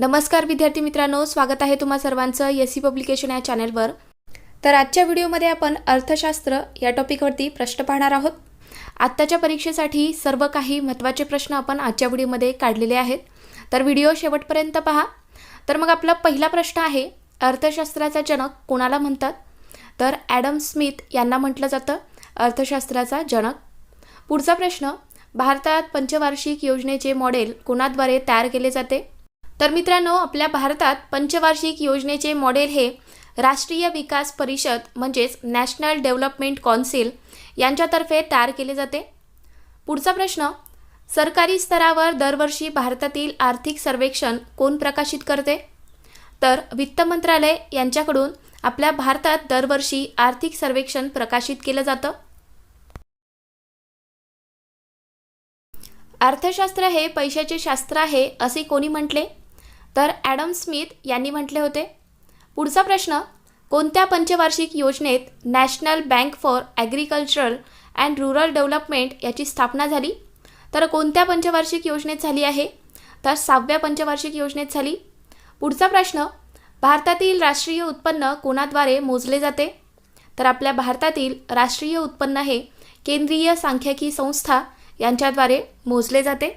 नमस्कार विद्यार्थी मित्रांनो स्वागत आहे तुम्हा सर्वांचं एस सी पब्लिकेशन या चॅनलवर. तर आजच्या व्हिडिओमध्ये आपण अर्थशास्त्र या टॉपिकवरती प्रश्न पाहणार आहोत. आत्ताच्या परीक्षेसाठी सर्व काही महत्त्वाचे प्रश्न आपण आजच्या व्हिडिओमध्ये काढलेले आहेत. तर व्हिडिओ शेवटपर्यंत पहा. तर मग आपला पहिला प्रश्न आहे अर्थशास्त्राचा जनक कोणाला म्हणतात? तर ॲडम स्मिथ यांना म्हटलं जातं अर्थशास्त्राचा जनक. पुढचा प्रश्न भारतात पंचवार्षिक योजनेचे मॉडेल कोणाद्वारे तयार केले जाते? तर मित्रांनो आपल्या भारतात पंचवार्षिक योजनेचे मॉडेल हे राष्ट्रीय विकास परिषद म्हणजेच नॅशनल डेव्हलपमेंट कौन्सिल यांच्यातर्फे तयार केले जाते. पुढचा प्रश्न सरकारी स्तरावर दरवर्षी भारतातील आर्थिक सर्वेक्षण कोण प्रकाशित करते? तर वित्त मंत्रालय यांच्याकडून आपल्या भारतात दरवर्षी आर्थिक सर्वेक्षण प्रकाशित केलं जातं. अर्थशास्त्र हे पैशाचे शास्त्र आहे असे कोणी म्हटले? तर ॲडम स्मिथ यांनी म्हटले होते पुढचा प्रश्न कोणत्या पंचवार्षिक योजनेत National Bank for Agricultural and Rural Development याची स्थापना झाली? तर कोणत्या पंचवार्षिक योजनेत झाली आहे? तर सहाव्या पंचवार्षिक योजनेत झाली. पुढचा प्रश्न भारतातील राष्ट्रीय उत्पन्न कोणाद्वारे मोजले जाते? तर आपल्या भारतातील राष्ट्रीय उत्पन्न हे केंद्रीय सांख्यिकी संस्था यांच्याद्वारे मोजले जाते.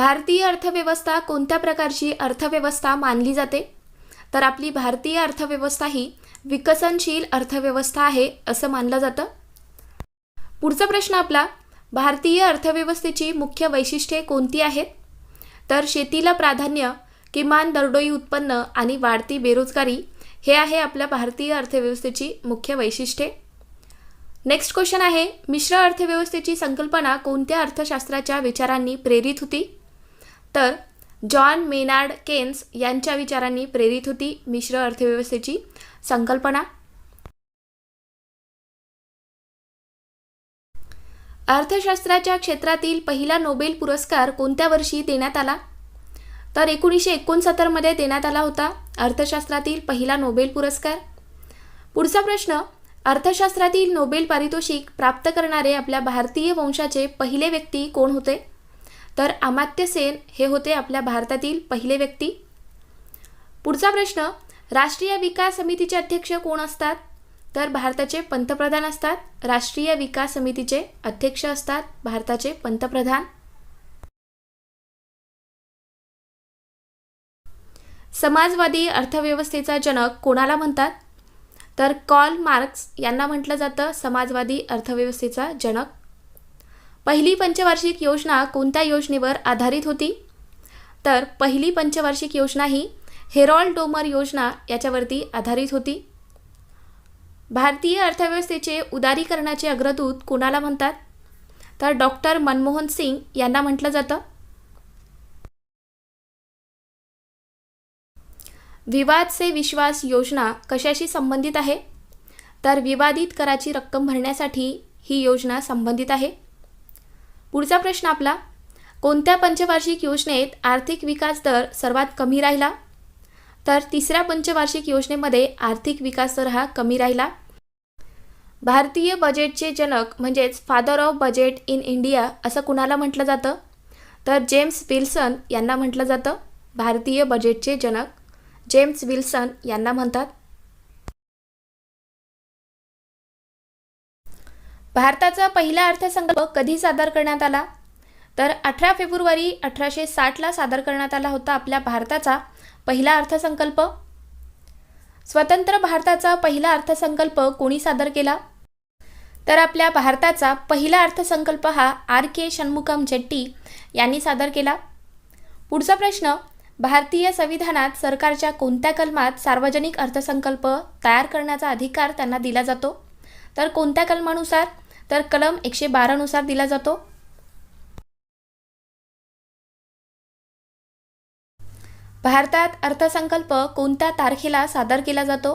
भारतीय अर्थव्यवस्था कोणत्या प्रकारची अर्थव्यवस्था मानली जाते? तर आपली भारतीय अर्थव्यवस्था ही विकसनशील अर्थव्यवस्था आहे असं मानलं जातं. पुढचा प्रश्न आपला भारतीय अर्थव्यवस्थेची मुख्य वैशिष्ट्ये कोणती आहेत? तर शेतीला प्राधान्य किमान दरडोई उत्पन्न आणि वाढती बेरोजगारी हे आहे आपल्या भारतीय अर्थव्यवस्थेची मुख्य वैशिष्ट्ये. नेक्स्ट क्वेश्चन आहे मिश्र अर्थव्यवस्थेची संकल्पना कोणत्या अर्थशास्त्राच्या विचारांनी प्रेरित होती? तर जॉन मेनार्ड केन्स यांच्या विचारांनी प्रेरित होती मिश्र अर्थव्यवस्थेची संकल्पना. अर्थशास्त्राच्या क्षेत्रातील पहिला नोबेल पुरस्कार कोणत्या वर्षी देण्यात आला? तर एकोणीसशे एकोणसत्तरमध्ये देण्यात आला होता अर्थशास्त्रातील पहिला नोबेल पुरस्कार. पुढचा प्रश्न अर्थशास्त्रातील नोबेल पारितोषिक प्राप्त करणारे आपल्या भारतीय वंशाचे पहिले व्यक्ती कोण होते? तर अमात्य सेन हे होते आपल्या भारतातील पहिले व्यक्ती. पुढचा प्रश्न राष्ट्रीय विकास समितीचे अध्यक्ष कोण असतात? तर भारताचे पंतप्रधान असतात. राष्ट्रीय विकास समितीचे अध्यक्ष असतात भारताचे पंतप्रधान. समाजवादी अर्थव्यवस्थेचा जनक कोणाला म्हणतात? तर कॉल मार्क्स यांना म्हटलं जातं. समाजवादी अर्थव्यवस्थेचा जनक पहिली पंचवार्षिक योजना कोणत्या योजनेवर आधारित होती? तर पहिली पंचवार्षिक योजना ही हेरॉल्ड डोमर योजना याच्यावरती आधारित होती. भारतीय अर्थव्यवस्थेचे उदारीकरणाचे अग्रदूत कोणाला म्हणतात? तर डॉक्टर मनमोहन सिंग यांना म्हटलं जातं. विवाद से विश्वास योजना कशाशी संबंधित आहे? तर विवादित कराची रक्कम भरण्यासाठी ही योजना संबंधित आहे. पुढचा प्रश्न आपला. कोणत्या पंचवार्षिक योजनेत आर्थिक विकास दर सर्वात कमी राहिला? तर तिसऱ्या पंचवार्षिक योजनेमध्ये आर्थिक विकास दर हा कमी राहिला. भारतीय बजेटचे जनक म्हणजेच father of budget in India असं कुणाला म्हटलं जातं? तर जेम्स विल्सन यांना म्हटलं जातं. भारतीय बजेटचे जनक जेम्स विल्सन यांना म्हणतात. भारताचा पहिला अर्थसंकल्प कधी सादर करण्यात आला? तर अठरा फेब्रुवारी अठराशे साठला सादर करण्यात आला होता आपल्या भारताचा पहिला अर्थसंकल्प. स्वतंत्र भारताचा पहिला अर्थसंकल्प कोणी सादर केला? तर आपल्या भारताचा पहिला अर्थसंकल्प हा आर के षण्मुखम जेट्टी यांनी सादर केला. पुढचा प्रश्न भारतीय संविधानात सरकारच्या कोणत्या कलमात सार्वजनिक अर्थसंकल्प तयार करण्याचा अधिकार त्यांना दिला जातो? तर कोणत्या कलमानुसार? तर कलम एकशे बारानुसार दिला जातो. भारतात अर्थसंकल्प कोणत्या तारखेला सादर केला जातो?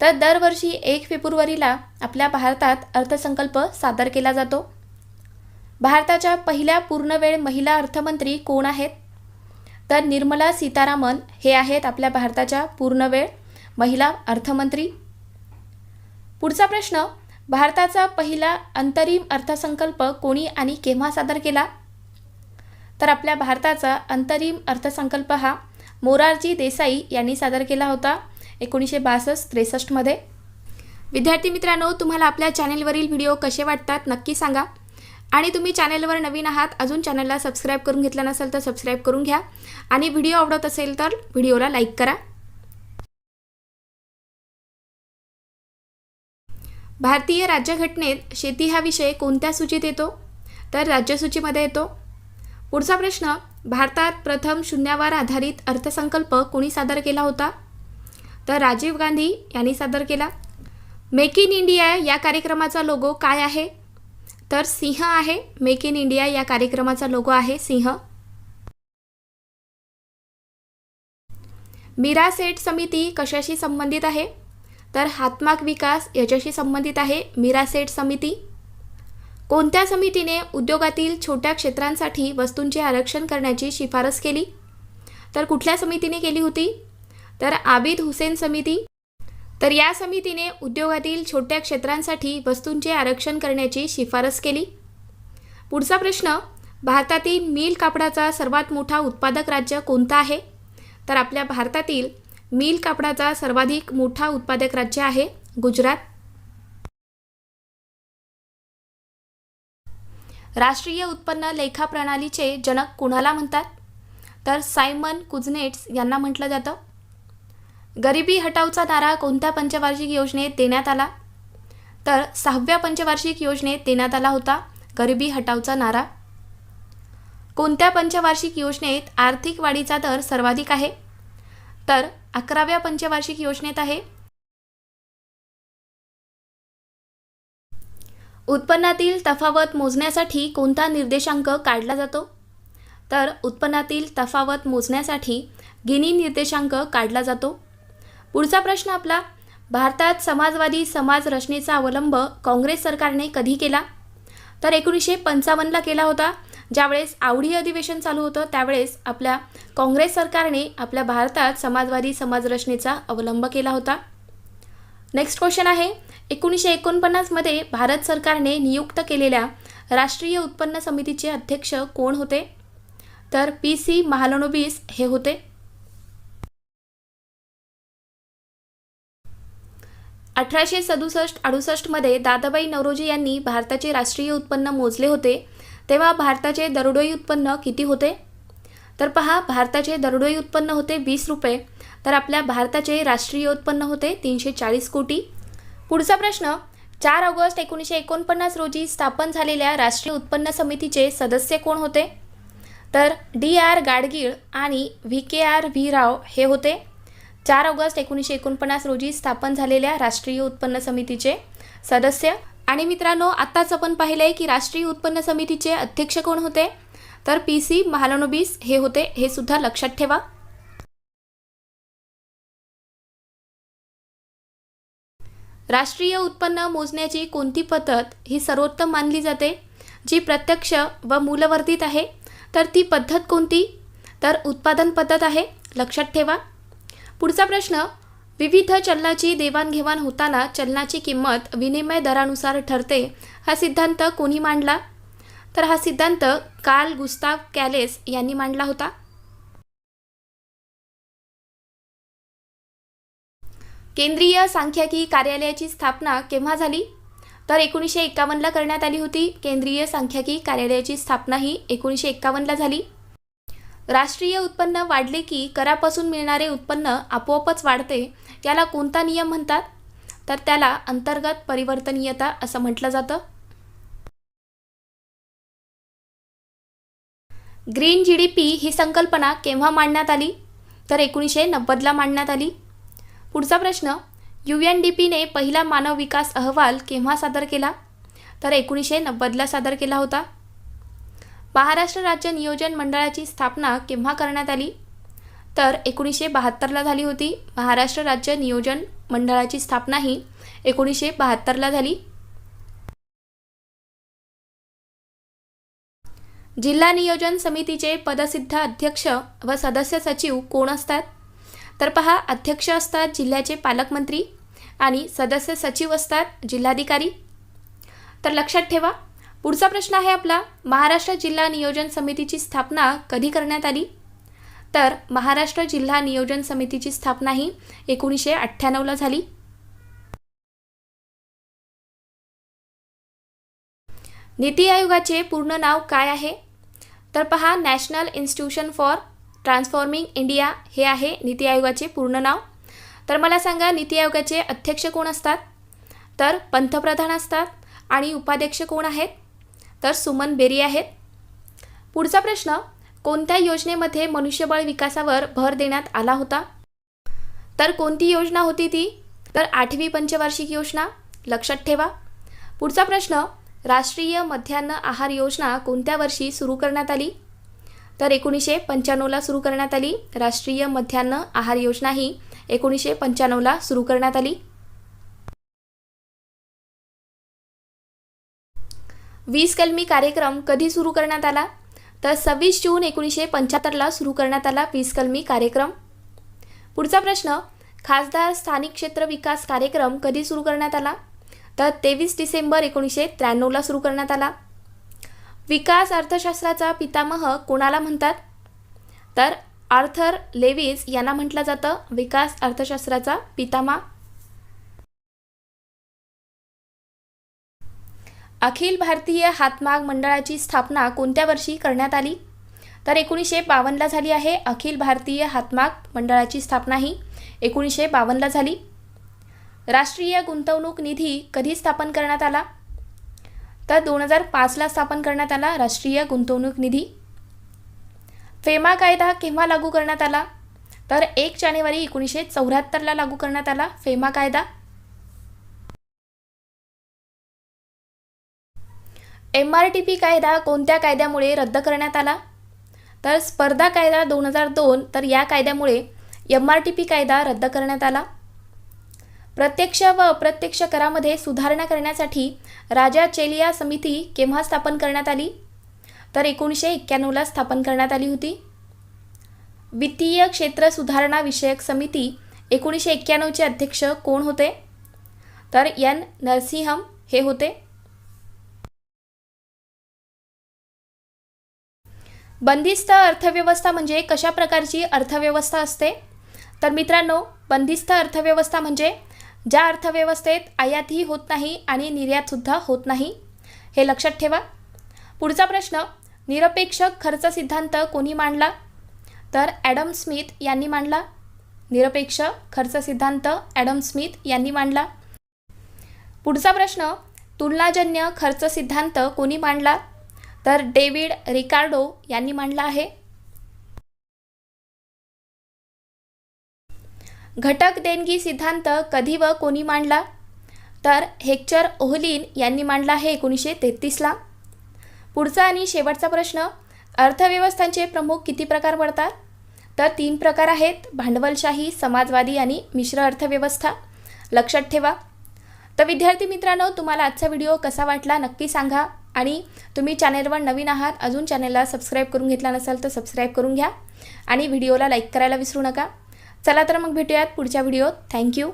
तर दरवर्षी एक फेब्रुवारीला आपल्या भारतात अर्थसंकल्प सादर केला जातो. भारताच्या पहिल्या पूर्णवेळ महिला अर्थमंत्री कोण आहेत? तर निर्मला सीतारामन हे आहेत आपल्या भारताच्या पूर्णवेळ महिला अर्थमंत्री. पुढचा प्रश्न भारताचा पहिला अंतरिम अर्थसंकल्प कोणी आणि केव्हा सादर केला? तर आपल्या भारताचा अंतरिम अर्थसंकल्प हा मोरारजी देसाई यांनी सादर केला होता एकोणीसशे बासष्ट त्रेसष्टमध्ये विद्यार्थी मित्रांनो तुम्हाला आपल्या चॅनेलवरील व्हिडिओ कसे वाटतात नक्की सांगा. आणि तुम्ही चॅनेलवर नवीन आहात अजून चॅनलला सबस्क्राईब करून घेतला नसेल तर सबस्क्राईब करून घ्या. आणि व्हिडिओ आवडत असेल तर व्हिडिओला लाईक करा. भारतीय राज्यघटनेत शेती हा विषय कोणत्या सूचीत येतो? तर राज्यसूचीमध्ये येतो. पुढचा प्रश्न भारतात प्रथम शून्यावर आधारित अर्थसंकल्प कोणी सादर केला होता? तर राजीव गांधी यांनी सादर केला. मेक इन इंडिया या कार्यक्रमाचा लोगो काय आहे? तर सिंह आहे. मेक इन इंडिया या कार्यक्रमाचा लोगो आहे सिंह. मीरा सेठ समिती कशाशी संबंधित आहे? तर हातमाग विकास याच्याशी संबंधित आहे. मीरा सेठ समिती. कोणत्या समितीने उद्योगातील छोट्या क्षेत्रांसाठी वस्तूंचे आरक्षण करण्याची शिफारस केली? तर कुठल्या समितीने केली होती? तर आबिद हुसेन समिती. तर या समितीने उद्योगातील छोट्या क्षेत्रांसाठी वस्तूंचे आरक्षण करण्याची शिफारस केली. पुढचा प्रश्न भारतातील मिल कापडाचा सर्वात मोठा उत्पादक राज्य कोणता आहे? तर आपल्या भारतातील मिल कापडाचा सर्वाधिक मोठा उत्पादक राज्य आहे गुजरात. राष्ट्रीय उत्पन्न लेखा प्रणालीचे जनक कुणाला म्हणतात? तर सायमन कुझनेट्स यांना म्हटलं जातं. गरिबी हटावचा नारा कोणत्या पंचवार्षिक योजनेत देण्यात आला? तर सहाव्या पंचवार्षिक योजनेत देण्यात आला होता गरिबी हटावचा नारा. कोणत्या पंचवार्षिक योजनेत आर्थिक वाढीचा दर सर्वाधिक आहे? तर अकराव्या पंचवार्षिक योजनेत आहे. उत्पन्नातील तफावत मोजण्यासाठी कोणता निर्देशांक काढला जातो? तर उत्पन्नातील तफावत मोजण्यासाठी गिनी निर्देशांक काढला जातो. पुढचा प्रश्न आपला भारतात समाजवादी समाज रचनेचा अवलंब काँग्रेस सरकारने कधी केला? तर एकोणीसशे पंचावन्नला केला होता. ज्यावेळेस आवडी अधिवेशन चालू होतं त्यावेळेस आपल्या काँग्रेस सरकारने आपल्या भारतात समाजवादी समाजरचनेचा अवलंब केला होता. नेक्स्ट क्वेश्चन आहे. एकोणीसशे एकोणपन्नासमध्ये भारत सरकारने नियुक्त केलेल्या राष्ट्रीय उत्पन्न समितीचे अध्यक्ष कोण होते? तर पी सी महालनोबिस हे होते. अठराशे सदुसष्ट अडुसष्टमध्ये दादाबाई नवरोजी यांनी भारताचे राष्ट्रीय उत्पन्न मोजले होते. तेव्हा भारताचे दरडोई उत्पन्न किती होते? तर पहा भारताचे दरडोई उत्पन्न होते वीस रुपये. तर आपल्या भारताचे राष्ट्रीय उत्पन्न होते तीनशे चाळीस कोटी. पुढचा प्रश्न चार ऑगस्ट एकोणीसशे एकोणपन्नास रोजी स्थापन झालेल्या राष्ट्रीय उत्पन्न समितीचे सदस्य कोण होते? तर डी आर गाडगीळ आणि V K R V Rao हे होते. चार ऑगस्ट एकोणीसशे एकोणपन्नास रोजी स्थापन झालेल्या राष्ट्रीय उत्पन्न समितीचे सदस्य. आणि मित्रांनो आत्ताच आपण पाहिलं आहे की राष्ट्रीय उत्पन्न समितीचे अध्यक्ष कोण होते? तर पी सी महालनोबीस हे होते हे सुद्धा लक्षात ठेवा. राष्ट्रीय उत्पन्न मोजण्याची कोणती पद्धत ही सर्वोत्तम मानली जाते? जी प्रत्यक्ष व मूलवर्धित आहे तर ती पद्धत कोणती? तर उत्पादन पद्धत आहे लक्षात ठेवा. पुढचा प्रश्न विविध चलनाची देवाणघेवाण होताना चलनाची किंमत विनिमय दरानुसार ठरते हा सिद्धांत कोणी मांडला? तर हा सिद्धांत कार्ल गुस्ताव कॅलेस यांनी मांडला होता. केंद्रीय सांख्यिकी कार्यालयाची स्थापना केव्हा झाली? तर एकोणीसशे एक्कावन्नला करण्यात आली होती. केंद्रीय सांख्यिकी कार्यालयाची स्थापना ही एकोणीसशे एक्कावन्नला झाली. राष्ट्रीय उत्पन्न वाढले की करापासून मिळणारे उत्पन्न आपोआपच वाढते याला कोणता नियम म्हणतात? तर त्याला अंतर्गत परिवर्तनीयता असं म्हटलं जातं. ग्रीन जी डी पी ही संकल्पना केव्हा मांडण्यात आली? तर एकोणीसशे नव्वदला मांडण्यात आली. पुढचा प्रश्न यू एन डी पीने पहिला मानव विकास अहवाल केव्हा सादर केला? तर एकोणीसशे नव्वदला सादर केला होता. महाराष्ट्र राज्य नियोजन मंडळाची स्थापना केव्हा करण्यात आली? तर एकोणीसशे बहात्तरला झाली होती. महाराष्ट्र राज्य नियोजन मंडळाची स्थापना ही एकोणीसशे बहात्तरला झाली. जिल्हा नियोजन समितीचे पदसिद्ध अध्यक्ष व सदस्य सचिव कोण असतात? तर पहा अध्यक्ष असतात जिल्ह्याचे पालकमंत्री आणि सदस्य सचिव असतात जिल्हाधिकारी. तर लक्षात ठेवा पुढचा प्रश्न आहे आपला. महाराष्ट्र जिल्हा नियोजन समितीची स्थापना कधी करण्यात आली? तर महाराष्ट्र जिल्हा नियोजन समितीची स्थापना ही एकोणीसशे अठ्ठ्याण्णवला झाली. नीती आयोगाचे पूर्ण नाव काय आहे? तर पहा national institution for transforming India हे आहे नीती आयोगाचे पूर्ण नाव. तर मला सांगा नीती आयोगाचे अध्यक्ष कोण असतात? तर पंतप्रधान असतात आणि उपाध्यक्ष कोण आहेत? तर सुमन बेरी आहेत. पुढचा प्रश्न कोणत्या योजनेमध्ये मनुष्यबळ विकासावर भर देण्यात आला होता? तर कोणती योजना होती ती? तर आठवी पंचवार्षिक योजना लक्षात ठेवा. पुढचा प्रश्न राष्ट्रीय मध्यान्ह आहार योजना कोणत्या वर्षी सुरू करण्यात आली? तर एकोणीसशे पंच्याण्णवला सुरू करण्यात आली. राष्ट्रीय मध्यान्ह आहार योजना ही एकोणीसशे पंच्याण्णवला सुरू करण्यात आली. वीस कलमी कार्यक्रम कधी सुरू करण्यात आला? तर सव्वीस जून एकोणीसशे पंच्याहत्तरला सुरू करण्यात आला वीस कलमी कार्यक्रम. पुढचा प्रश्न खासदार स्थानिक क्षेत्र विकास कार्यक्रम कधी सुरू करण्यात आला? तर तेवीस डिसेंबर एकोणीसशे त्र्याण्णवला सुरू करण्यात आला. विकास अर्थशास्त्राचा पितामह कोणाला म्हणतात? तर आर्थर लेविस यांना म्हटलं जातं. विकास अर्थशास्त्राचा पितामह अखिल भारतीय हातमाग मंडळाची स्थापना कोणत्या वर्षी करण्यात आली? तर एकोणीसशे बावन्नला झाली आहे अखिल भारतीय हातमाग मंडळाची स्थापना ही. एकोणीसशे बावन्नला झाली. राष्ट्रीय गुंतवणूक निधी कधी स्थापन करण्यात आला? तर दोन हजार पाचला स्थापन करण्यात आला राष्ट्रीय गुंतवणूक निधी. फेमा कायदा केव्हा लागू करण्यात आला? तर एक जानेवारी एकोणीसशे चौऱ्याहत्तरला लागू करण्यात आला फेमा कायदा. एम आर टी पी कायदा कोणत्या कायद्यामुळे रद्द करण्यात आला? तर स्पर्धा कायदा दोन हजार दोन तर या कायद्यामुळे एम आर टी पी कायदा रद्द करण्यात आला. प्रत्यक्ष व अप्रत्यक्ष करामध्ये सुधारणा करण्यासाठी राजा चेलिया समिती केव्हा स्थापन करण्यात आली? तर एकोणीसशे एक्क्याण्णवला स्थापन करण्यात आली होती. वित्तीय क्षेत्र सुधारणा विषयक समिती एकोणीसशे एक्क्याण्णवचे अध्यक्ष कोण होते? तर एन नरसिंहम हे होते. बंदिस्त अर्थव्यवस्था म्हणजे कशा प्रकारची अर्थव्यवस्था असते? तर मित्रांनो बंदिस्त अर्थव्यवस्था म्हणजे ज्या अर्थव्यवस्थेत आयातही होत नाही आणि निर्यातसुद्धा होत नाही. हे लक्षात ठेवा. पुढचा प्रश्न निरपेक्ष खर्च सिद्धांत कोणी मांडला? तर ॲडम स्मिथ यांनी मांडला. निरपेक्ष खर्च सिद्धांत ॲडम स्मिथ यांनी मांडला. पुढचा प्रश्न तुलनाजन्य खर्च सिद्धांत कोणी मांडला? तर डेव्हिड रिकार्डो यांनी मांडला आहे. घटक देणगी सिद्धांत कधी व कोणी मांडला? तर हेक्चर ओहलिन यांनी मांडला आहे एकोणीसशे तेहतीसला पुढचा आणि शेवटचा प्रश्न अर्थव्यवस्थांचे प्रमुख किती प्रकार पडतात तर तीन प्रकार आहेत भांडवलशाही समाजवादी आणि मिश्र अर्थव्यवस्था. लक्षात ठेवा. तर विद्यार्थी मित्रांनो तुम्हाला आजचा व्हिडिओ कसा वाटला नक्की सांगा. आणि तुम्ही चॅनेलवर नवीन आहात अजून चॅनेलला सबस्क्राईब करून घेतला नसाल तर सबस्क्राईब करून घ्या. आणि व्हिडिओला लाईक करायला विसरू नका. चला तर मग भेटूयात पुढच्या व्हिडिओत थँक्यू